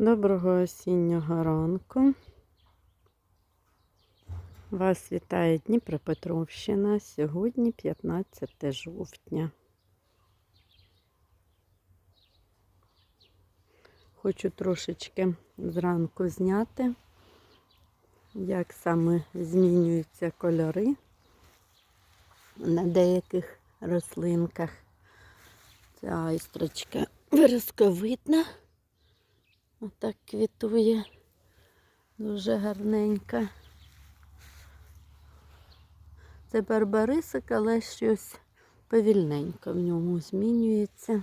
Доброго осіннього ранку. Вас вітає Дніпропетровщина. Сьогодні 15 жовтня. Хочу трошечки зранку зняти, як саме змінюються кольори на деяких рослинках. Ця айстрочка виразковидна. Отак квітує. Дуже гарненька. Це барбарисик, але щось повільненько в ньому змінюється.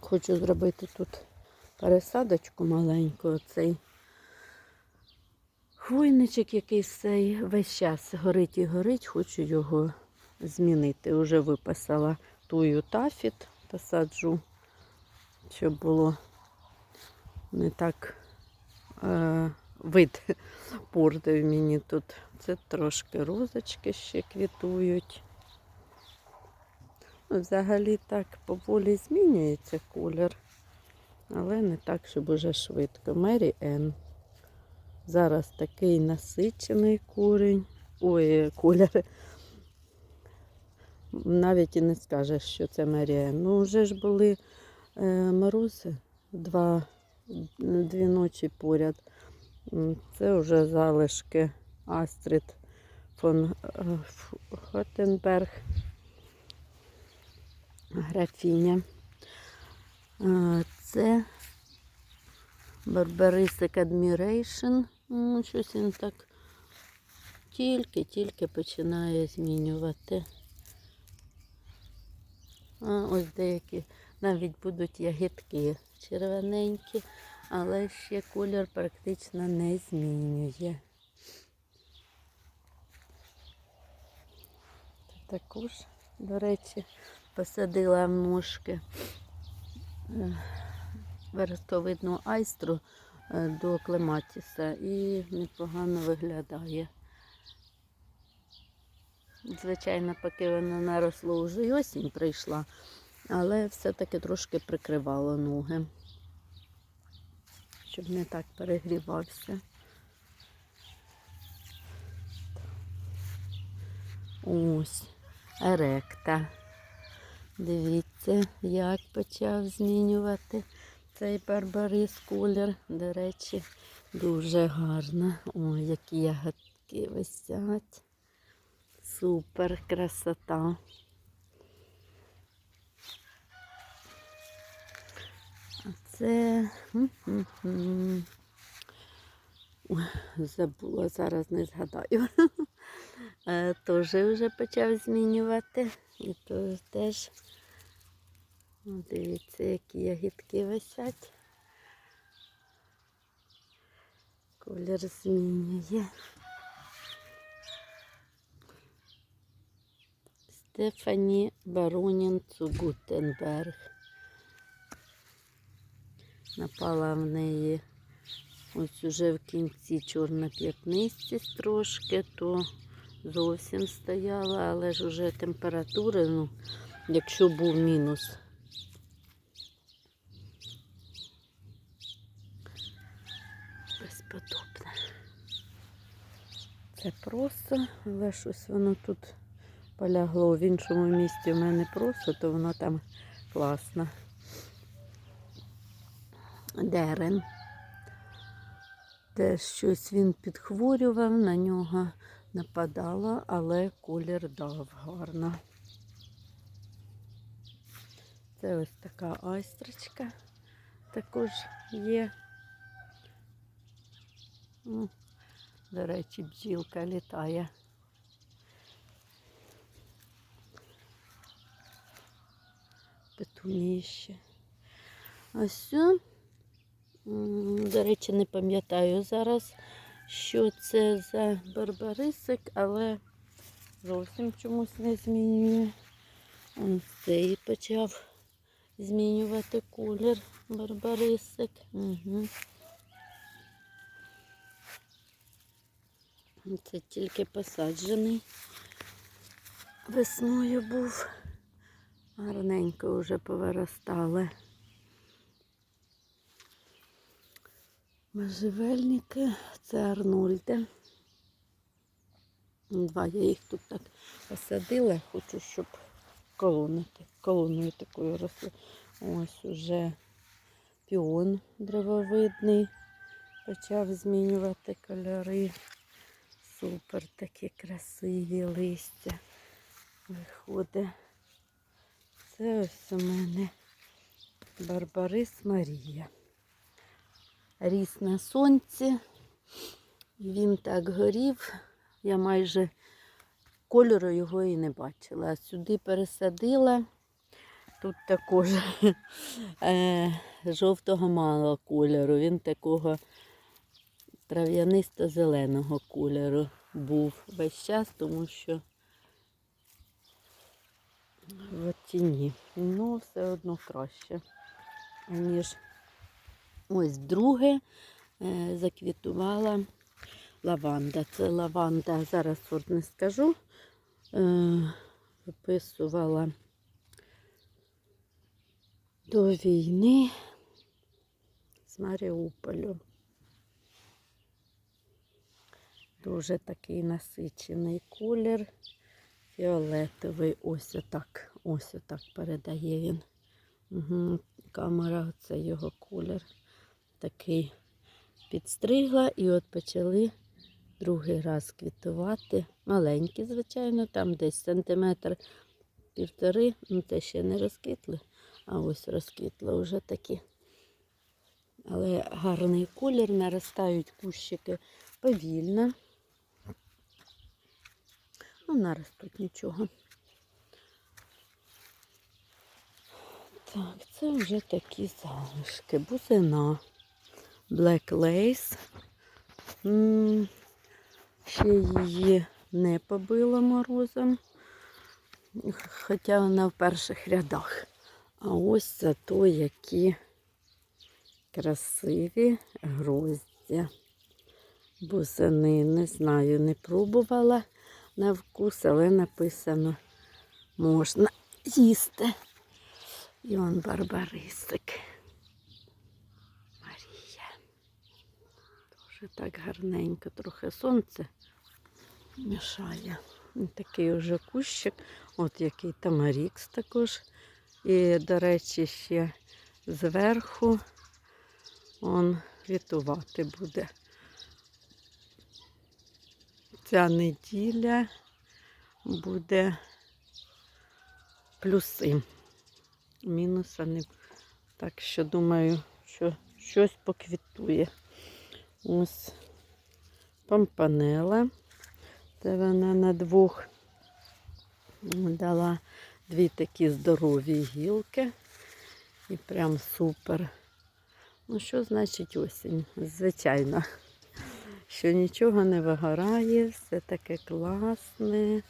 Хочу зробити тут пересадочку маленьку, оцей хвойничок якийсь цей весь час горить і горить, хочу його змінити. Уже виписала тую тафіт, посаджу, щоб було не так е, вид портив мені тут. Це трошки розочки ще квітують. Ну, Взагалі так поволі змінюється колір, але не так, щоб уже швидко. Мері Ен. Зараз такий насичений курень. Ой, колір. Навіть і не скажеш, що це Мері. Ну, вже ж були е, морози два, дві ночі поряд. Це вже залишки Астрид фон е, Хотенберг, графіня. Е, Це Барбарисик Admiration. Ну, Щось він так тільки-тільки починає змінювати. А ось деякі навіть будуть ягідки червоненькі, але ще колір практично не змінює. Також, до речі, посадила ножки е, верстовидну айстру е, до клематіса і непогано виглядає. Звичайно, поки воно наросло, вже осінь прийшла, але все-таки трошки прикривало ноги, щоб не так перегрівався. Ось, еректа. Дивіться, як почав змінювати цей барбарис колір. До речі, дуже гарно. Ой, які ягодки висять. Супер красота. Це забула, зараз не згадаю. Е, Теж вже почав змінювати. І то теж, дивіться, які ягідки висять. Колір змінює. Стефані Баронін Цугутенберг. Напала в неї ось уже в кінці чорна п'ятнистість трошки, то зовсім стояла, але ж уже температури, ну, якщо був мінус. Безподобне. Це просто, але щось воно тут полягло в іншому місці в мене просто, то воно там класно. Дерен. Теж щось він підхворював, на нього нападало, але колір дав гарно. Це ось така айстрочка також є. До речі, бджілка літає. Петунії ще. Ось. До речі, не пам'ятаю зараз, що це за барбарисик, але зовсім чомусь не змінює. Ось цей почав змінювати колір барбарисик. Угу. Це тільки посаджений. Весною був. Гарненько вже повиростали. Можжевельники, це Арнольди. Два я їх тут так посадила, хочу, щоб колонити, колоною такою росли. Ось уже піон древовидний почав змінювати кольори. Супер такі красиві листя виходить. Це ось у мене Барбарис Марія. Ріс на сонці. Він так горів. Я майже кольору його і не бачила. Сюди пересадила. Тут також е, жовтого мало кольору. Він такого трав'янисто-зеленого кольору був весь час, тому що в тіні. Ну, все одно краще, ніж ось друге е, заквітувала лаванда. Це лаванда, зараз сорт не скажу. Е, виписувала до війни з Маріуполю. Дуже такий насичений колір. Фіолетовий. Ось отак. Ось отак передає він. Угу. Камера, це його колір. Такий підстригла і от почали другий раз квітувати. Маленькі, звичайно, там десь сантиметр півтори. Ну, це ще не розквітли, а ось розквітли вже такі. Але гарний колір, наростають кущики повільно. Ну, наростуть нічого. Так, це вже такі залишки. Бузина. Black Lace. Ще її не побило морозом, хоча вона в перших рядах. А ось зато які красиві гроздя. Бузини, не знаю, не пробувала на вкус, але написано можна їсти. І он барбарисик. Дуже так гарненько, трохи сонце мішає. Такий вже кущик, от який тамарікс також. І, до речі, ще зверху он квітувати буде. Ця неділя буде плюси. Мінуса не. Так що думаю, що щось поквітує. Ось помпанела. Це вона на двох дала дві такі здорові гілки. І прям супер. Ну, що значить осінь? Звичайно, що нічого не вигорає, все таке класне.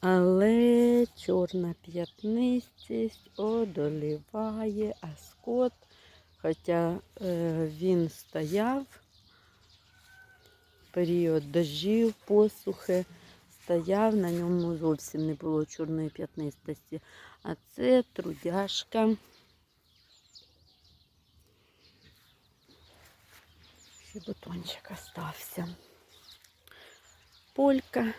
Але чорна п'ятнистість одоліває, а скот, хоча е, він стояв, період дощів, посухи, стояв, на ньому зовсім не було чорної п'ятнистості. А це трудяшка. Ще бутончик остався. Полька.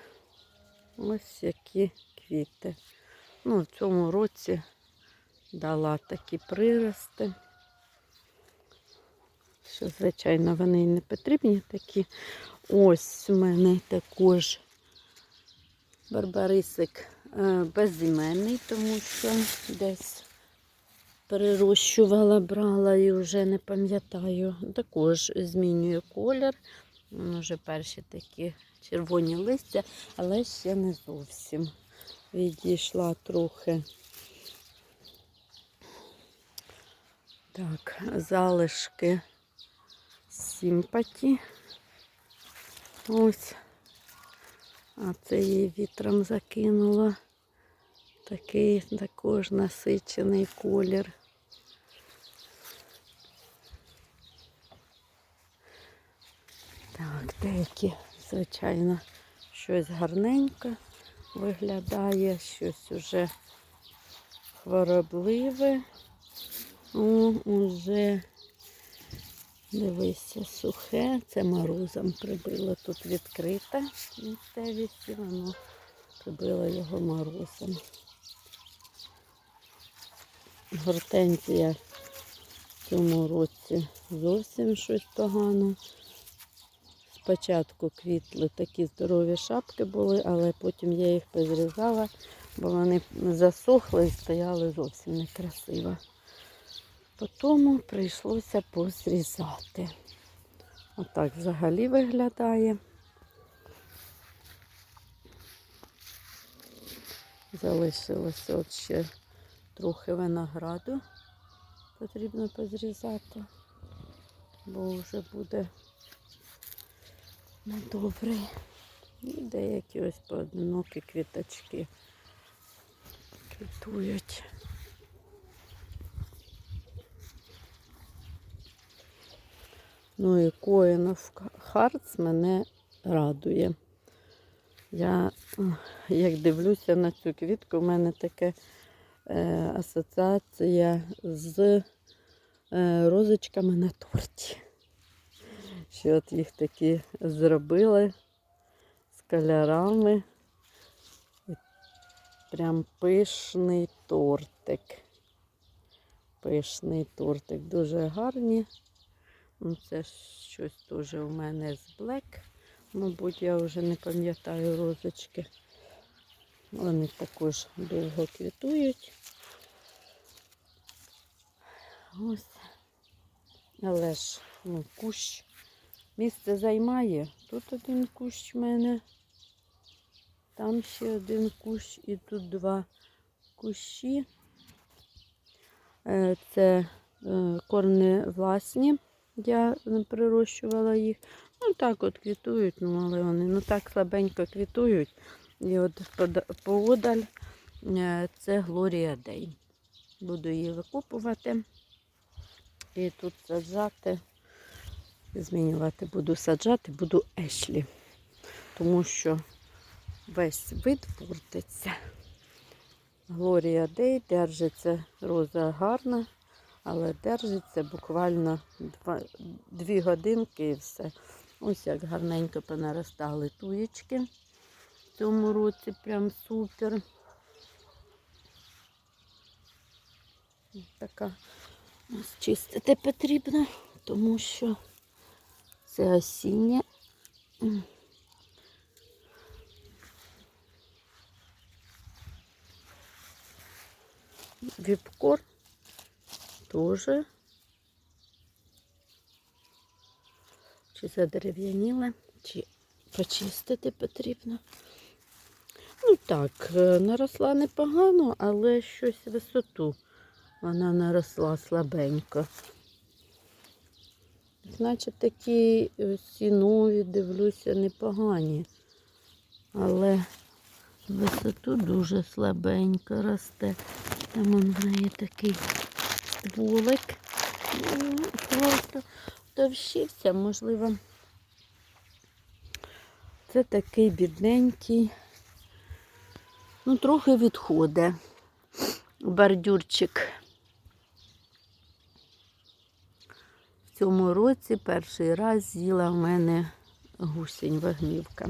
Ось які квіти. Ну, в цьому році дала такі прирости. Що, звичайно, вони і не потрібні такі. Ось у мене також барбарисик е, безіменний, тому що десь перерощувала, брала і вже не пам'ятаю. Також змінює колір. Вже перші такі червоні листя, але ще не зовсім. Відійшла трохи. Так, залишки симпаті. Ось. А це її вітром закинуло. Такий також насичений колір. Так, деякі, звичайно, щось гарненько виглядає, щось уже хворобливе. О, уже Дивися, сухе, це морозом прибило. Тут відкрита місцевість, і воно прибило його морозом. Гортензія в цьому році зовсім щось погано. Спочатку квітли такі здорові шапки були, але потім я їх позрізала, бо вони засохли і стояли зовсім некрасиво. Потім прийшлося позрізати. Отак взагалі виглядає. Залишилося от ще трохи винограду. Потрібно позрізати, бо вже буде недобрий. І деякі ось поодинокі квіточки квітують. Ну і Коїнов Хартс мене радує. Я як дивлюся на цю квітку, в мене таке е, асоціація з е, розочками на торті. Що от їх такі зробили з кольорами. І прям пишний тортик. Пишний тортик. Дуже гарні. Ну, Це щось теж у мене з блек. Мабуть, я вже не пам'ятаю розочки. Вони також довго квітують. Ось. Але ж ну, кущ місце займає. Тут один кущ в мене. Там ще один кущ і тут два кущі. Е, Це е, корни власні. Я прирощувала їх. Ну так от квітують, ну але вони ну так слабенько квітують. І от поодаль е, це Глорія Дей. Буду її викупувати і тут саджати. Змінювати буду саджати, буду ешлі. Тому що весь вид портиться. Глорія Дей держиться роза гарна, але держиться буквально два, дві годинки і все. Ось як гарненько понаростали туєчки в цьому році, прям супер. Така ось чистити потрібно, тому що це осіннє. Віпкор теж. Чи задерев'яніли, чи почистити потрібно. Ну так, е, наросла непогано, але щось висоту вона наросла слабенько. Значить, такі всі нові, дивлюся, непогані. Але висоту дуже слабенько росте. Там в неї такий стволик. Ну, Просто товщився, можливо. Це такий бідненький. Ну, трохи відходить. Бордюрчик. В цьому році перший раз з'їла в мене гусінь вагнівка.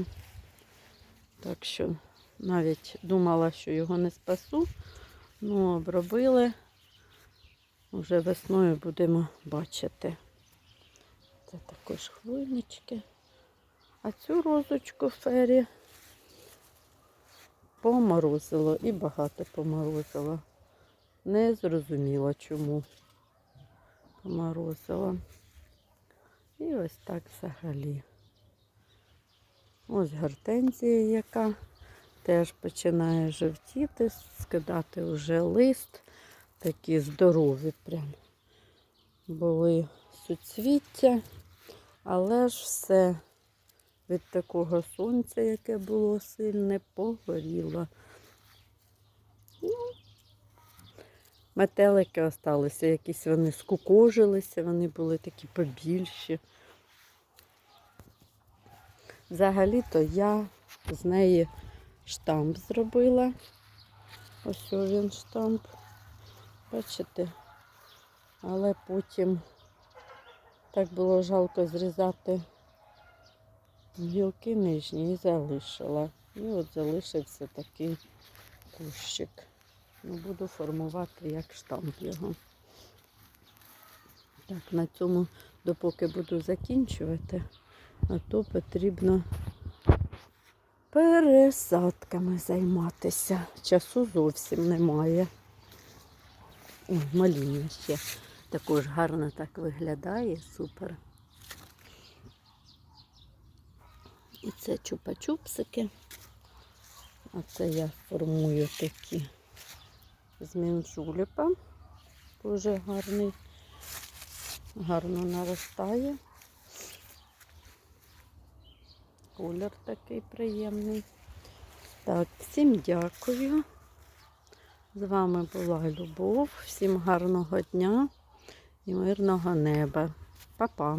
Так що навіть думала, що його не спасу. Ну, обробили. Вже весною будемо бачити. Це також хвойнички. А цю розочку фері поморозило і багато поморозило. Не зрозуміла чому поморозило. І ось так взагалі. Ось гортензія, яка теж починає жовтіти, скидати вже лист. Такі здорові прям були суцвіття, але ж все від такого сонця, яке було сильне, погоріло. Ну, метелики осталися, якісь вони скукожилися, вони були такі побільші. Взагалі-то я з неї штамп зробила. Ось він штамп. Бачите? Але потім Так було жалко зрізати гілки нижні і залишила. І от залишився такий кущик. Ну, буду формувати як штамп його. Так, на цьому, допоки буду закінчувати, а то потрібно пересадками займатися. Часу зовсім немає. О, маління ще також гарно так виглядає, супер. І це чупа-чупсики. А це я формую такі з мінджуліпа. Дуже гарний, гарно наростає. Колір такий приємний. Так, всім дякую. З вами була Любов. Всім гарного дня і мирного неба. Па-па!